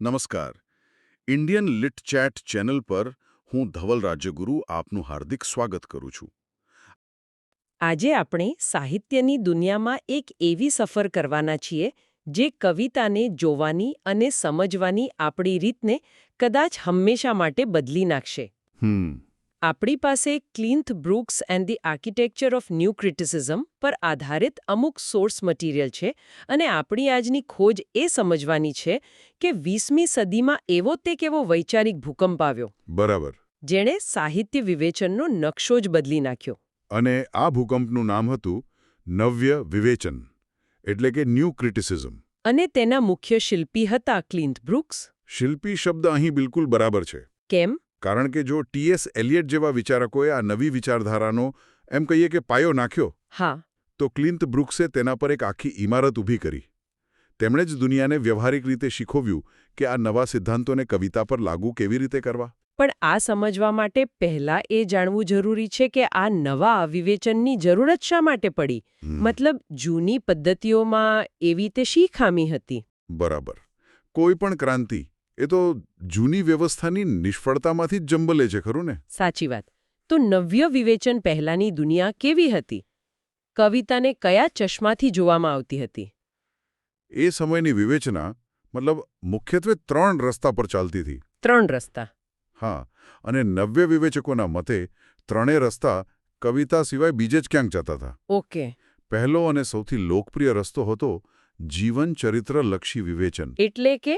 નમસ્કાર. Indian lit chat channel પર હું ધવલ રાજ્યગુરુ આપનું હાર્દિક સ્વાગત કરું છું. આજે આપણે સાહિત્યની દુનિયામાં એક એવી સફર કરવાના છીએ જે કવિતાને જોવાની અને સમજવાની આપણી રીતને કદાચ હંમેશા માટે બદલી નાખશે. હમ. આપણી પાસે Cleanth Brooks and the architecture of new criticism પર આધારિત અમુક સોર્સ મટીરિયલ છે અને આપણી આજની ખોજ એ સમજવાની છે કે વીસમી સદીમાં એવો તે કેવો વૈચારિક ભૂકંપ આવ્યો. બરાબર. જેણે સાહિત્ય વિવેચનનો નકશો જ બદલી નાખ્યો. અને આ ભૂકંપનું નામ હતું નવ્ય વિવેચન એટલે કે ન્યૂ ક્રિટિસિઝમ. અને તેના મુખ્ય શિલ્પી હતા ક્લિન્થ બ્રુક્સ. શિલ્પી શબ્દ અહીં બિલકુલ બરાબર છે. કેમ? કારણ કે જો ટીએસ એલિયટ જેવા વિચારકોએ આ નવી વિચારધારાનો એમ કહીએ કે પાયો નાખ્યો હા. તો ક્લિન્ત બ્રુક્સે તેના પર એક આખી ઇમારત ઊભી કરી. તેમણે જ દુનિયાને વ્યવહારિક રીતે શીખવ્યું કે આ નવા સિદ્ધાંતોને કવિતા પર લાગુ કેવી રીતે કરવા. પણ આ સમજવા માટે પહેલા એ જાણવું જરૂરી છે કે આ નવા વિવેચનની જરૂરત શા માટે પડી? મતલબ જૂની પદ્ધતિઓમાં એવી તે શી ખામી હતી? બરાબર. કોઈ પણ ક્રાંતિ એ તો જૂની વ્યવસ્થાની નિષ્ફળતામાંથી જ જંબલે છે ખરું ને? સાચી વાત. તો નવ્ય વિવેચન પહેલાની દુનિયા કેવી હતી? કવિતાને કયા ચશ્માથી જોવામાં આવતી હતી? એ સમયની વિવેચના મતલબ મુખ્યત્વે ત્રણ રસ્તા પર ચાલતી હતી. ત્રણ રસ્તા. હા અને નવ્ય વિવેચકોના મતે ત્રણેય રસ્તા કવિતા સિવાય બીજે જ ક્યાંક જતા હતા. ઓકે. પહેલો અને સૌથી લોકપ્રિય રસ્તો હતો જીવન ચરિત્રલક્ષી વિવેચન. એટલે કે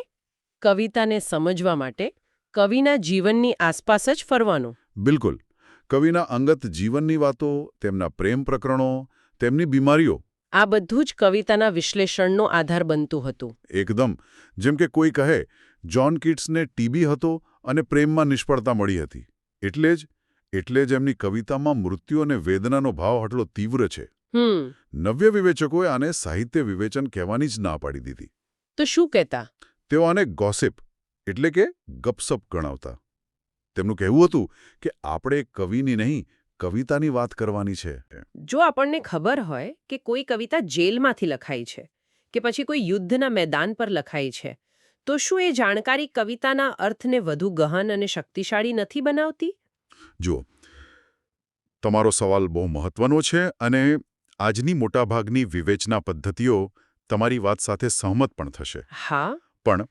કવિતાને સમજવા માટે કવિના જીવનની આસપાસ જ ફરવાનું. બિલકુલ. કવિના અંગત જીવનની વાતો તેમના પ્રેમ પ્રકરણો તેમની બીમારીઓ. આ બધું જ કવિતાના વિશ્લેષણનો આધાર બનતું હતું. એકદમ. જેમ કે કોઈ કહે જ્હોન કિટ્સને ટીબી હતો અને પ્રેમમાં નિષ્ફળતા મળી હતી. એટલે જ એટલે જ એમની કવિતામાં મૃત્યુ અને વેદનાનો ભાવ આટલો તીવ્ર છે. નવ્ય વિવેચકોએ આને સાહિત્ય વિવેચન કહેવાની જ ના પાડી દીધી. તો શું કહેતા? તેઓ આને ગોસિપ એટલે કે ગપસપ ગણાવતા. તેમનું કહેવું હતું કે આપણે કવિની નહીં કવિતાની વાત કરવાની છે. જો આપણને ખબર હોય કે કોઈ કવિતા જેલમાંથી લખાઈ છે કે પછી કોઈ યુદ્ધના મેદાન પર લખાઈ છે તો શું એ જાણકારી કવિતાના અર્થને વધુ ગહન અને શક્તિશાળી નથી બનાવતી? જુઓ તમારો સવાલ બહુ મહત્વનો છે અને આજની મોટાભાગની વિવેચના પદ્ધતિઓ તમારી વાત સાથે સહમત પણ થશે. હા. પણ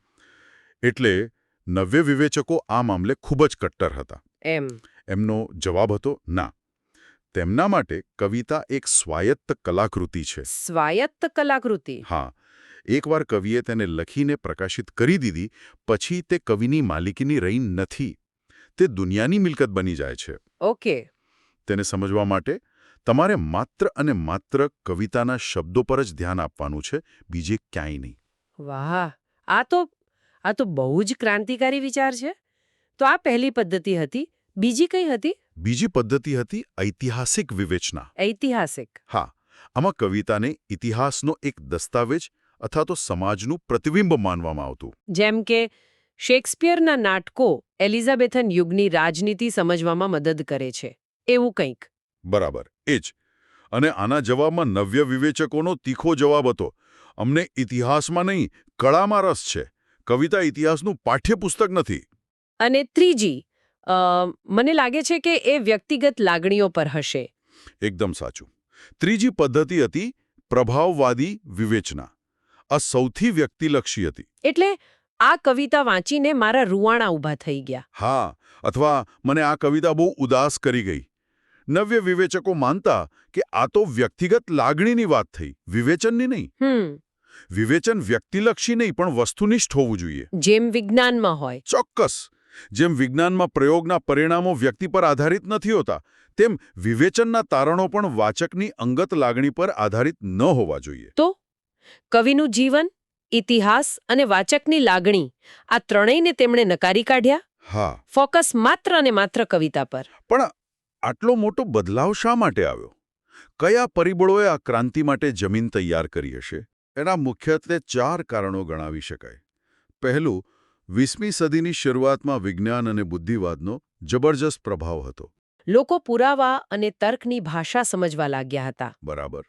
એટલે નવ્ય વિવેચકો આ મામલે ખૂબ જ કટ્ટર હતા. એમ. એમનો જવાબ હતો ના. તેમના માટે કવિતા એક સ્વાયત્ત કલાકૃતિ છે. સ્વાયત્ત કલાકૃતિ? હા. એકવાર કવિએ તેને લખીને પ્રકાશિત કરી દીધી પછી તે કવિની માલિકીની રહી નથી. તે દુનિયાની મિલકત બની જાય છે. ઓકે. તેને સમજવા માટે તમારે માત્ર અને માત્ર કવિતાના શબ્દો પર જ ધ્યાન આપવાનું છે બીજે ક્યાંય નહીં. વાહ. આ તો આ તો બહુ જ ક્રાંતિકારી વિચાર છે. તો આ પહેલી પદ્ધતિ હતી બીજી કઈ હતી? બીજી પદ્ધતિ હતી ઐતિહાસિક વિવેચના. ઐતિહાસિક. હા આમાં કવિતાને ઇતિહાસનો એક દસ્તાવેજ અથવા તો સમાજનું પ્રતિબિંબ માનવામાં આવતું. જેમ કે શેક્સપિયરના નાટકો એલિઝાબેથન યુગની રાજનીતિ સમજવામાં મદદ કરે છે. એવું કંઈક. બરાબર એ જ. અને આના જવાબમાં નવ્ય વિવેચકોનો તીખો જવાબ હતો. અમને ઇતિહાસમાં નહીં કળામાં રસ છે. કવિતા ઇતિહાસનું પાઠ્યપુસ્તક નથી. અને ત્રીજી મને લાગે છે કે એ વ્યક્તિગત લાગણીઓ પર હશે. એકદમ સાચું. ત્રીજી પદ્ધતિ હતી પ્રભાવવાદી વિવેચના. આ સૌથી વ્યક્તિલક્ષી હતી. એટલે આ કવિતા વાંચીને મારા રૂવાણા ઊભા થઈ ગયા. હા અથવા મને આ કવિતા બહુ ઉદાસ કરી ગઈ. નવ્ય વિવેચકો માનતા કે આ તો વ્યક્તિગત લાગણીની વાત થઈ વિવેચનની નહીં. વિવેચન વ્યક્તિલક્ષી નહીં પણ વસ્તુનિષ્ઠ હોવું જોઈએ. જેમ વિજ્ઞાનમાં હોય. ચોક્કસ. જેમ વિજ્ઞાનમાં પ્રયોગના પરિણામો વ્યક્તિ પર આધારિત નથી હોતા તેમ વિવેચનના તારણો પણ વાચકની અંગત લાગણી પર આધારિત ન હોવા જોઈએ. તો? કવિનું જીવન ઇતિહાસ અને વાચકની લાગણી આ ત્રણેયને તેમણે નકારી કાઢ્યા? હા. ફોકસ માત્ર અને માત્ર કવિતા પર. પણ આટલો મોટો બદલાવ શા માટે આવ્યો? કયા પરિબળોએ આ ક્રાંતિ માટે જમીન તૈયાર કરી હશે? એના મુખ્યત્વે ચાર કારણો ગણાવી શકાય. પહેલું વીસમી સદીની શરૂઆતમાં વિજ્ઞાન અને બુદ્ધિવાદનો જબરજસ્ત પ્રભાવ હતો. લોકો પુરાવા અને તર્કની ભાષા સમજવા લાગ્યા હતા. બરાબર.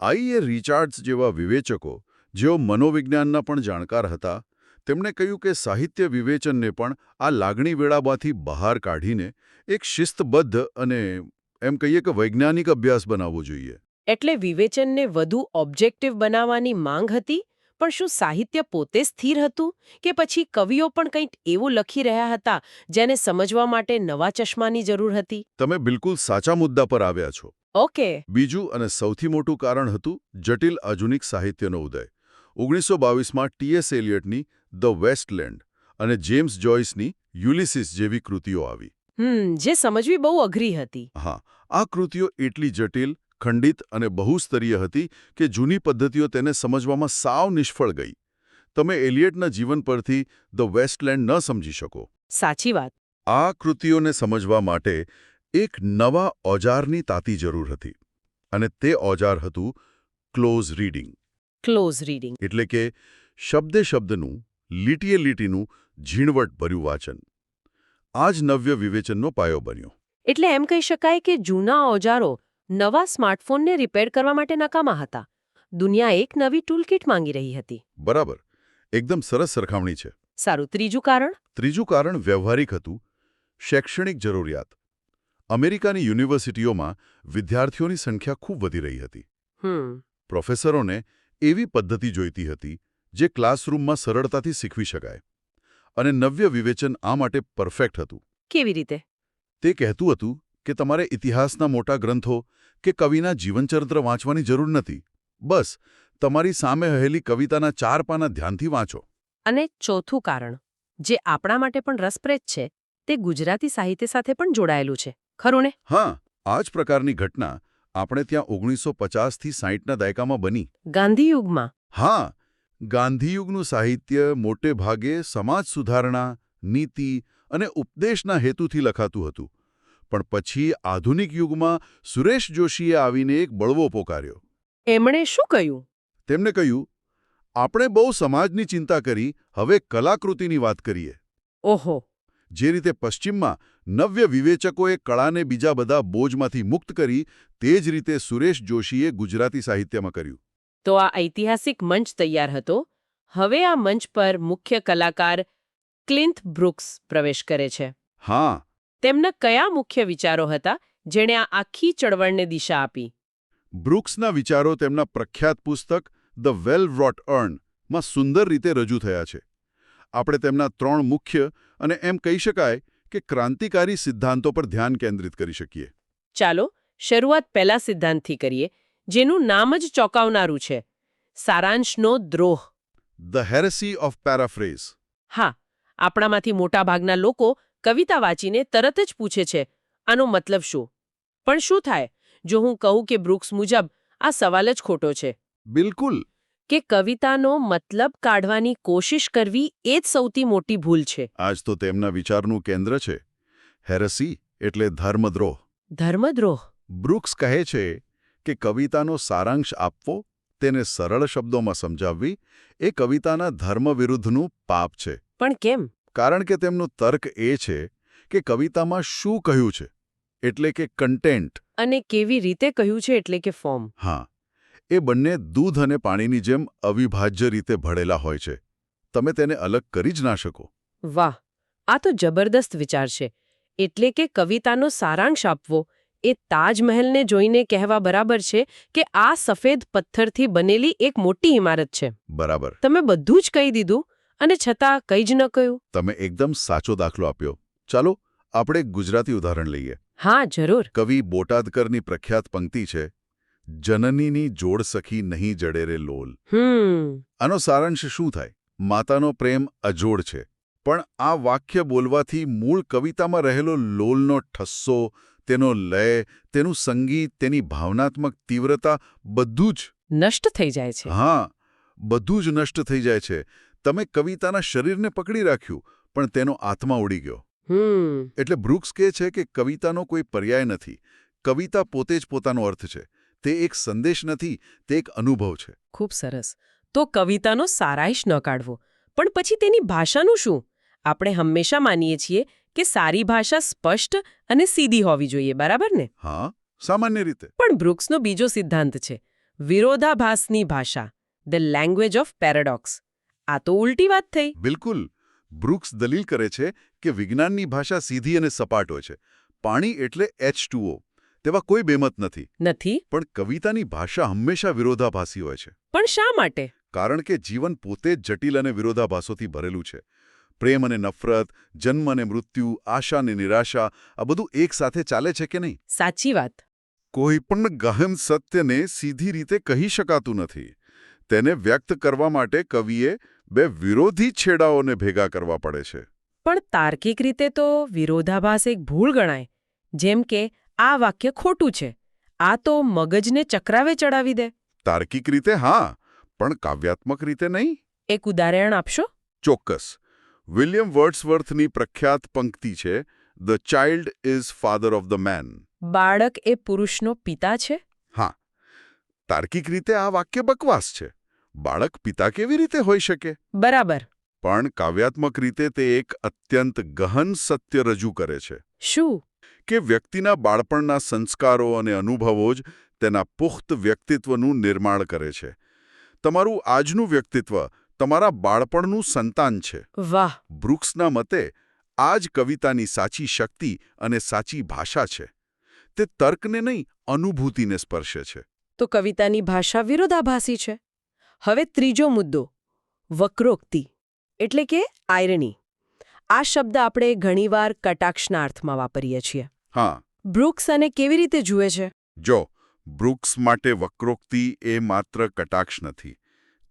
આઈએ રિચાર્ડ્સ જેવા વિવેચકો જેઓ મનોવિજ્ઞાનના પણ જાણકાર હતા તેમણે કહ્યું કે સાહિત્ય વિવેચનને પણ આ લાગણી વેળામાંથી બહાર કાઢીને એક શિસ્તબદ્ધ અને એમ કહીએ કે વૈજ્ઞાનિક અભ્યાસ બનાવવો જોઈએ. એટલે વિવેચનને વધુ ઓબ્જેક્ટિવ બનાવવાની માંગ હતી પણ શું સાહિત્ય પોતે સ્થિર હતું કે પછી કવિઓ પણ કંઈક એવું લખી રહ્યા હતા જેને સમજવા માટે નવા ચશ્માની જરૂર હતી? તમે બિલકુલ સાચા મુદ્દા પર આવ્યા છો. ઓકે. બીજું અને સૌથી મોટું કારણ હતું જટિલ આધુનિક સાહિત્યનો ઉદય. ઓગણીસો બાવીસમાં ટીએસ એલિયટની ધ વેસ્ટલેન્ડ અને જેમ્સ જોઇસની યુલિસિસ જેવી કૃતિઓ આવી. હમ જે સમજવી બહુ અઘરી હતી. હા આ કૃતિઓ એટલી જટિલ ખંડિત અને બહુસ્તરીય હતી કે જૂની પદ્ધતિઓ તેને સમજવામાં સાવ નિષ્ફળ ગઈ. તમે એલિયટના જીવન પરથી ધ વેસ્ટલેન્ડ ન સમજી શકો. સાચી વાત. આ કૃતિઓને સમજવા માટે એક નવા ઓજારની તાતી જરૂર હતી અને તે ઓજાર હતું ક્લોઝ રીડિંગ. Close reading. એટલે કે શબ્દે શબ્દનું લીટીએ લીટીનું ઝીણવટભર્યું વાંચન. આ જ નવ્ય વિવેચનનો પાયો બન્યો. એટલે એમ કહી શકાય કે જૂના ઓજારો નવા સ્માર્ટફોનને રિપેર કરવા માટે નકામા હતા. દુનિયા એક નવી ટૂલકીટ માંગી રહી હતી. બરાબર. એકદમ સરસ સરખામણી છે. સારું ત્રીજું કારણ? ત્રીજું કારણ વ્યવહારિક હતું. શૈક્ષણિક જરૂરિયાત. અમેરિકાની યુનિવર્સિટીઓમાં વિદ્યાર્થીઓની સંખ્યા ખૂબ વધી રહી હતી. પ્રોફેસરોને એવી પદ્ધતિ જોઈતી હતી જે ક્લાસરૂમમાં સરળતાથી શીખવી શકાય. અને નવ્ય વિવેચન આ માટે પરફેક્ટ હતું. કેવી રીતે? તે કહેતું હતું કે તમારે ઇતિહાસના મોટા ગ્રંથો કે કવિના જીવનચરિત્ર વાંચવાની જરૂર નથી. બસ તમારી સામે રહેલી કવિતાના ચાર પાના ધ્યાનથી વાંચો. અને ચોથું કારણ જે આપણા માટે પણ રસપ્રદ છે તે ગુજરાતી સાહિત્ય સાથે પણ જોડાયેલું છે. ખરું ને? હા આ જ પ્રકારની ઘટના આપણે ત્યાં ઓગણીસો પચાસથી સાહીઠના દાયકામાં બની. ગાંધીયુગમાં? હા ગાંધીયુગનું સાહિત્ય મોટે ભાગે સમાજ સુધારણા નીતિ અને ઉપદેશના હેતુથી લખાતું હતું. પણ પછી આધુનિક યુગમાં સુરેશ જોશીએ આવીને એક બળવો પોકાર્યો. એમણે શું કહ્યું? તેમણે કહ્યું આપણે બહુ સમાજની ચિંતા કરી હવે કલાકૃતિની વાત કરીએ. ઓહો. જે રીતે પશ્ચિમમાં નવ્ય વિવેચકોએ કળાને બીજા બધા બોજમાંથી મુક્ત કરી તે જ રીતે સુરેશ જોશીએ ગુજરાતી સાહિત્યમાં કર્યું. તો આ ઐતિહાસિક મંચ તૈયાર હતો? હવે આ મંચ પર મુખ્ય કલાકાર ક્લિન્થ બ્રુક્સ પ્રવેશ કરે છે. હા તેમના કયા મુખ્ય વિચારો હતા જેણે આ આખી ચળવળને દિશા આપી? બ્રુક્સના વિચારો તેમના પ્રખ્યાત પુસ્તક ધ વેલ વ્રોટ અર્નમાં સુંદર રીતે રજૂ થયા છે. આપણે તેમના ત્રણ મુખ્ય અને એમ કહી શકાય કે ક્રાંતિકારી સિદ્ધાંતો પર ધ્યાન કેન્દ્રિત કરી શકીએ. ચાલો શરૂઆત પહેલા સિદ્ધાંતથી કરીએ જેનું નામ જ ચોંકાવનારું છે. સારાંશનો દ્રોહ. The heresy of paraphrase. હા આપણામાંથી મોટાભાગના લોકો કવિતા વાંચીને તરત જ પૂછે છે આનો મતલબ શું? પણ શું થાય? જો હું કહું કે બ્રુક્સ મુજબ આ સવાલ જ ખોટો છે. બિલકુલ. કે કવિતાનો મતલબ કાઢવાની કોશિશ કરવી એ જ સૌથી મોટી ભૂલ છે. આજ તો તેમના વિચારનું કેન્દ્ર છે. હેરસી એટલે ધર્મદ્રોહ. ધર્મદ્રોહ? બ્રુક્સ કહે છે કે કવિતાનો સારાંશ આપવો તેને સરળ શબ્દોમાં સમજાવવી એ કવિતાના ધર્મ વિરુદ્ધનું પાપ છે. પણ કેમ? કારણ કે તેમનું તર્ક એ છે કે કવિતામાં શું કહ્યું છે એટલે કે કન્ટેન્ટ અને કેવી રીતે કહ્યું છે એટલે કે ફોર્મ હા એ બંને દૂધ અને પાણીની જેમ અવિભાજ્ય રીતે ભળેલા હોય છે. તમે તેને અલગ કરી જ ના શકો. વાહ આ તો જબરદસ્ત વિચાર છે. એટલે કે કવિતાનો સારાંશ આપવો એ તાજમહેલને જોઈને કહેવા બરાબર છે કે આ સફેદ પથ્થરથી બનેલી એક મોટી ઇમારત છે. બરાબર. તમે બધું જ કહી દીધું અને છતાં કંઈ જ ન કહ્યું. તમે એકદમ સાચો દાખલો આપ્યો. ચાલો આપણે ગુજરાતી ઉદાહરણ લઈએ. હા જરૂર. કવિ બોટાદકરની પ્રખ્યાત પંક્તિ છે જનનીની જોડ સખી નહીં જડે રે લોલ. હમ. આનો સારાંશ શું થાય? માતાનો પ્રેમ અજોડ છે. પણ આ વાક્ય બોલવાથી મૂળ કવિતામાં રહેલો લોલનો ઠસ્સો તેનો લય તેનું સંગીત તેની ભાવનાત્મક તીવ્રતા બધું જ નષ્ટ થઈ જાય છે. હા બધું જ નષ્ટ થઈ જાય છે. તમે કવિતાના શરીરને પકડી રાખ્યું પણ તેનો આત્મા ઉડી ગયો. એટલે બ્રુક્સ કહે છે કે કવિતાનો કોઈ પર્યાય નથી. કવિતા પોતે જ પોતાનો અર્થ છે. તે એક સંદેશ નથી તે એક અનુભવ છે. ખૂબ સરસ. તો કવિતાનો સારાંશ ન કાઢવો. પણ પછી તેની ભાષાનું શું? આપણે હંમેશા માનીએ છીએ કે સારી ભાષા સ્પષ્ટ અને સીધી હોવી જોઈએ બરાબર ને? હા સામાન્ય રીતે. પણ બ્રુક્સનો બીજો સિદ્ધાંત છે. વિરોધાભાસની ભાષા. The language of paradox. આ તો ઉલટી વાત થઈ. બિલકુલ. બ્રુક્સ દલીલ કરે છે કે વિજ્ઞાનની ભાષા સીધી અને સપાટ હોય છે. પાણી એટલે એચ તેવા કોઈ બેમત નથી. નથી. પણ કવિતાની ભાષા હંમેશા વિરોધાભાસી હોય છે. પણ શા માટે? કારણ કે જીવન પોતે જ જટિલ અને વિરોધાભાસોથી ભરેલું છે. પ્રેમ અને નફરત જન્મ અને મૃત્યુ આશા અને નિરાશા આ બધું એકસાથે ચાલે છે કે નહીં? સાચી વાત. કોઈ પણ ગહન સત્યને સીધી રીતે કહી શકાતું નથી. તેને વ્યક્ત કરવા માટે કવિએ બે વિરોધી છેડાઓને ભેગા કરવા પડે છે. પણ તાર્કિક રીતે તો વિરોધાભાસ એક ભૂલ ગણાય જેમ કે આ વાક્ય ખોટું છે આ તો મગજને ચક્રાવે ચડાવી દે. તાર્કિક રીતે હા પણ કાવ્યાત્મક રીતે નહીં? એક ઉદાહરણ આપશો? ચોક્કસ. વિલિયમ વર્ડ્સવર્થની પ્રખ્યાત પંક્તિ છે the child is father of the man બાળક એ પુરુષનો પિતા છે? હા. તાર્કિક રીતે આ વાક્ય બકવાસ છે. બાળક પિતા કેવી રીતે હોઈ શકે? બરાબર. પણ કાવ્યાત્મક રીતે તે એક અત્યંત ગહન સત્ય રજૂ કરે છે. શું? કે વ્યક્તિના બાળપણના સંસ્કારો અને અનુભવો જ તેના પુખ્ત વ્યક્તિત્વનું નિર્માણ કરે છે. તમારું આજનું વ્યક્તિત્વ તમારા બાળપણનું સંતાન છે. વાહ! બ્રુક્સના મતે આ જ કવિતાની સાચી શક્તિ અને સાચી ભાષા છે. તે તર્કને નહીં અનુભૂતિને સ્પર્શે છે. તો કવિતાની ભાષા વિરોધાભાસી છે? હવે ત્રીજો મુદ્દો વક્રોક્તિ એટલે કે આયરણી. આ શબ્દ આપણે ઘણીવાર કટાક્ષના અર્થમાં વાપરીએ છીએ. હા. બ્રુક્સ અને કેવી રીતે જુએ છે? જો બ્રુક્સ માટે વક્રોક્તિ એ માત્ર કટાક્ષ નથી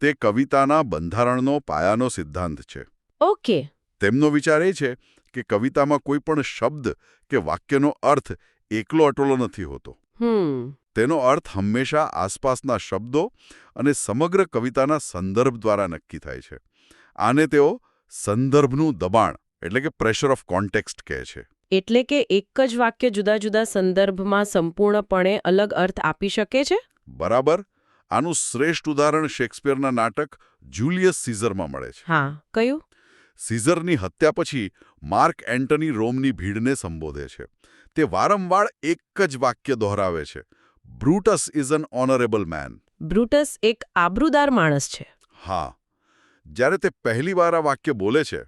તે કવિતાના બંધારણનો પાયાનો સિદ્ધાંત છે. ઓકે. તેમનો વિચાર એ છે કે કવિતામાં કોઈ પણ શબ્દ કે વાક્યનો અર્થ એકલો અટોલો નથી હોતો. હમ. તેનો અર્થ હંમેશા આસપાસના શબ્દો અને સમગ્ર કવિતાના સંદર્ભ દ્વારા નક્કી થાય છે. આને તેઓ સંદર્ભનું દબાણ એટલે કે પ્રેશર ઓફ કોન્ટેક્સ્ટ કહે છે. એટલે કે એક જ વાક્ય જુદા જુદા સંદર્ભમાં સંપૂર્ણપણે અલગ અર્થ આપી શકે છે? બરાબર. આનું શ્રેષ્ઠ ઉદાહરણ શેક્સપિયરના નાટક જુલિયસ સીઝરમાં મળે છે. હા. કયું? સીઝરની હત્યા પછી માર્ક એન્ટની રોમની ભીડને સંબોધે છે. તે વારંવાર એક જ વાક્ય દોહરાવે છે. Brutus is an honourable man. Brutus એક આબરૂદાર માણસ છે. હા. જ્યારે તે પહેલીવાર આ વાક્ય બોલે છે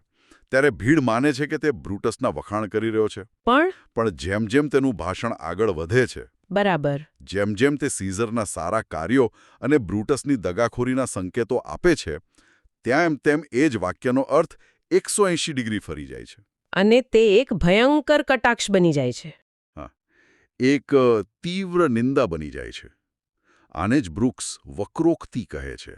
ત્યારે ભીડ માને છે કે તે બ્રુટસના વખાણ કરી રહ્યો છે. પણ? પણ જેમ જેમ તેનું ભાષણ આગળ વધે છે બરાબર. જેમ જેમ તે સીઝરના સારા કાર્યો અને બ્રુટસની દગાખોરીના સંકેતો આપે છે ત્યાં તેમ એ જ વાક્યનો અર્થ એકસો ડિગ્રી ફરી જાય છે. અને તે એક ભયંકર કટાક્ષ બની જાય છે. એક તીવ્ર નિંદા બની જાય છે. આને જ બ્રુક્સ વક્રોક્તિ કહે છે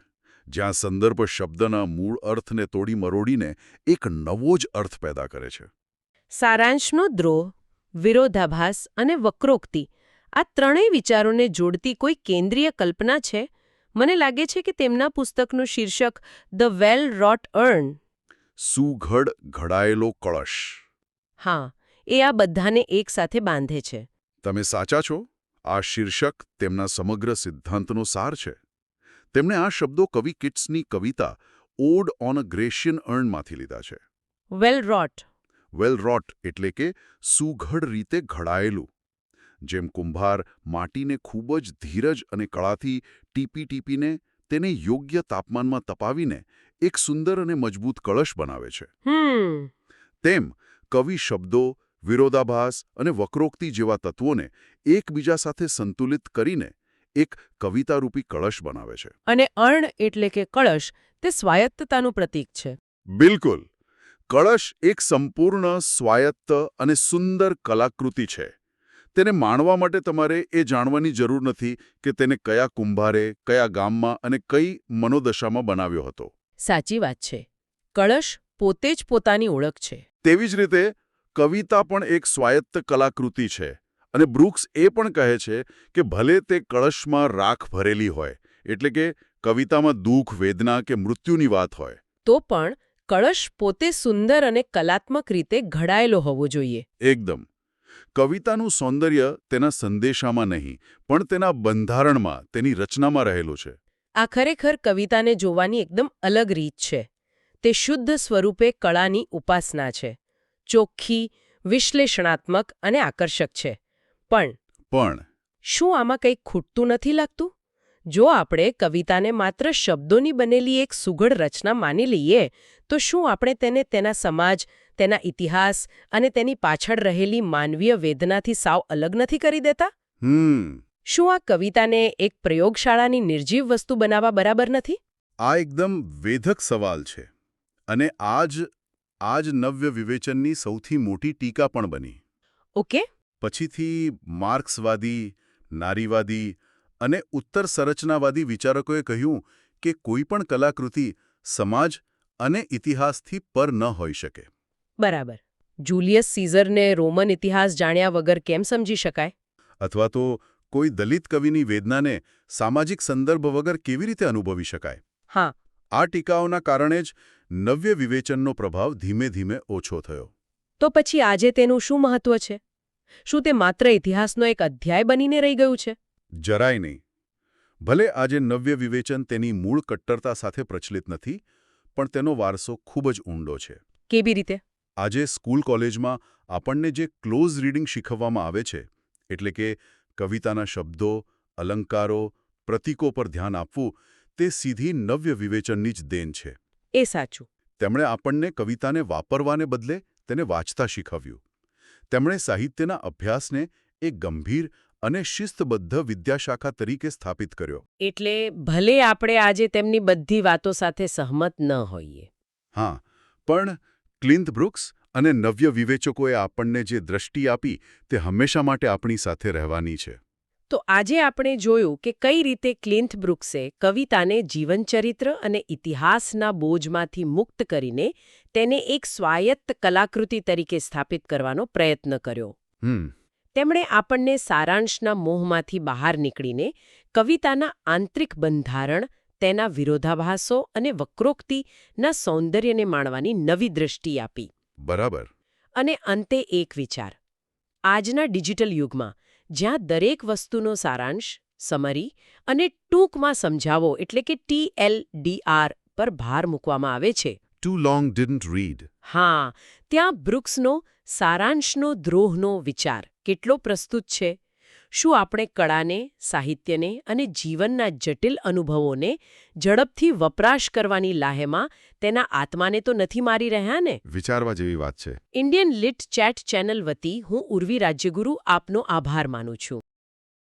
જ્યાં સંદર્ભ શબ્દના મૂળ અર્થને તોડી મરોડીને એક નવો જ અર્થ પેદા કરે છે. સારાંશનો દ્રોહ વિરોધાભાસ અને વક્રોક્તિ આ ત્રણેય વિચારોને જોડતી કોઈ કેન્દ્રીય કલ્પના છે? મને લાગે છે કે તેમના પુસ્તકનું શીર્ષક ધ વેલ રોટ અર્ન સુઘડ ઘડાયેલો કળશ. હા એ આ બધાને એકસાથે બાંધે છે. તમે સાચા છો? આ શીર્ષક તેમના સમગ્ર સિદ્ધાંતનો સાર છે. તેમણે આ શબ્દો કવિ કિટ્સની કવિતા ઓડ ઓન અ ગ્રેશિયન અર્નમાંથી લીધા છે. વેલ રોટ વેલ રોટ એટલે કે સુઘડ રીતે ઘડાયેલું જેમ કુંભાર માટીને ખૂબ જ ધીરજ અને કળાથી ટીપી ટીપીને તેને યોગ્ય તાપમાનમાં તપાવીને એક સુંદર અને મજબૂત કળશ બનાવે છે. તેમ કવિ શબ્દો વિરોધાભાસ અને વક્રોક્તિ જેવા તત્વોને એકબીજા સાથે સંતુલિત કરીને એક કવિતારૂપી કળશ બનાવે છે. અને અર્ણ એટલે કે કળશ તે સ્વાયત્તતાનું પ્રતીક છે. બિલકુલ. કળશ એક સંપૂર્ણ સ્વાયત્ત અને સુંદર કલાકૃતિ છે. તેને માણવા માટે તમારે એ જાણવાની જરૂર નથી કે તેને કયા કુંભારે કયા ગામમાં અને કઈ મનોદશામાં બનાવ્યો હતો. સાચી વાત છે. કળશ પોતે જ પોતાની ઓળખ છે. તેવી જ રીતે કવિતા પણ એક સ્વાયત્ત કલાકૃતિ છે અને બ્રુક્સ એ પણ કહે છે કે ભલે તે કળશમાં રાખ ભરેલી હોય એટલે કે કવિતામાં દુઃખ વેદના કે મૃત્યુની વાત હોય. તો પણ કળશ પોતે સુંદર અને કલાત્મક રીતે ઘડાયેલો હોવો જોઈએ. એકદમ. કવિતાનું સૌંદર્ય તેના સંદેશામાં નહીં પણ તેના બંધારણમાં તેની રચનામાં રહેલું છે. આ ખરેખર કવિતાને જોવાની એકદમ અલગ રીત છે. તે શુદ્ધ સ્વરૂપે કળાની ઉપાસના છે. ચોખ્ખી વિશ્લેષણાત્મક અને આકર્ષક છે. પણ પણ શું આમાં કંઈક ખૂટતું નથી લાગતું? જો આપણે કવિતાને માત્ર શબ્દોની બનેલી એક સુઘડ રચના માની લઈએ તો શું આપણે તેને તેના સમાજ તેના ઇતિહાસ અને તેની પાછળ રહેલી માનવીય વેદનાથી સાવ અલગ નથી કરી દેતા? શું આ કવિતાને એક પ્રયોગશાળાની નિર્જીવ વસ્તુ બનાવવા બરાબર નથી? આ એકદમ વેધક સવાલ છે અને આ જ આ જ નવ્ય વિવેચનની સૌથી મોટી ટીકા પણ બની. ઓકે. પછીથી માર્ક્સવાદી નારીવાદી અને ઉત્તર સંરચનાવાદી વિચારકોએ કહ્યું કે કોઈ પણ કલાકૃતિ સમાજ અને ઇતિહાસથી પર ન હોઈ શકે. બરાબર. જુલિયસ સીઝરને રોમન ઇતિહાસ જાણ્યા વગર કેમ સમજી શકાય? અથવા તો કોઈ દલિત કવિની વેદનાને સામાજિક સંદર્ભ વગર કેવી રીતે અનુભવી શકાય? હા. આ ટીકાઓના કારણે જ નવ્ય વિવેચનનો પ્રભાવ ધીમે ધીમે ઓછો થયો. તો પછી આજે તેનું શું મહત્વ છે? શું તે માત્ર ઇતિહાસનો એક અધ્યાય બનીને રહી ગયું છે? જરાય નહીં. ભલે આજે નવ્ય વિવેચન તેની મૂળ કટ્ટરતા સાથે પ્રચલિત નથી પણ તેનો વારસો ખૂબ જ ઊંડો છે. કેવી રીતે? આજે સ્કૂલ કોલેજમાં આપણને જે ક્લોઝ રીડિંગ શીખવવામાં આવે છે એટલે કે કવિતાના શબ્દો અલંકારો પ્રતીકો પર ધ્યાન આપવું તે સીધી નવ્ય વિવેચનની જ દેન છે. એ સાચું. તેમણે આપણને કવિતાને વાપરવાને બદલે તેને વાંચતા શીખવ્યું. તેમણે સાહિત્યના અભ્યાસને એક ગંભીર અને શિસ્તબદ્ધ વિદ્યાશાખા તરીકે સ્થાપિત કર્યો. એટલે ભલે આપણે આજે તેમની બધી વાતો સાથે સહમત ન હોઈએ. હા પણ ક્લિન્થ બ્રુક્સ અને નવ્ય વિવેચકોએ આપણને જે દ્રષ્ટિ આપી તે હંમેશા માટે આપણી સાથે રહેવાની છે. તો આજે આપણે જોયું કે કઈ રીતે ક્લિન્થ બ્રુક્સે કવિતાને જીવનચરિત્ર અને ઇતિહાસના બોજમાંથી મુક્ત કરીને તેને એક સ્વાયત્ત કલાકૃતિ તરીકે સ્થાપિત કરવાનો પ્રયત્ન કર્યો. હમ. તેમણે આપણને સારાંશના મોહમાંથી બહાર નીકળીને કવિતાના આંતરિક બંધારણ તેના વિરોધાભાસો અને વક્રોક્તિના સૌંદર્યને માણવાની નવી દૃષ્ટિ આપી. બરાબર. અને અંતે એક વિચાર. આજના ડિજિટલ યુગમાં જ્યાં દરેક વસ્તુનો સારાંશ સમરી અને ટૂંકમાં સમજાવો એટલે કે ટીએલડીઆર પર ભાર મૂકવામાં આવે છે. ટુ લોંગ ડિડન્ટ રીડ હા ત્યાં બ્રુક્સનો સારાંશનો દ્રોહનો વિચાર કેટલો પ્રસ્તુત છે? શું આપણે કળાને સાહિત્યને અને જીવનના જટિલ અનુભવોને ઝડપથી વપરાશ કરવાની લાહેમાં તેના આત્માને તો નથી મારી રહ્યા ને? વિચારવા જેવી વાત છે. ઇન્ડિયન લિટ ચેટ ચેનલ વતી હું ઉર્વી રાજ્યગુરુ આપનો આભાર માનું છું.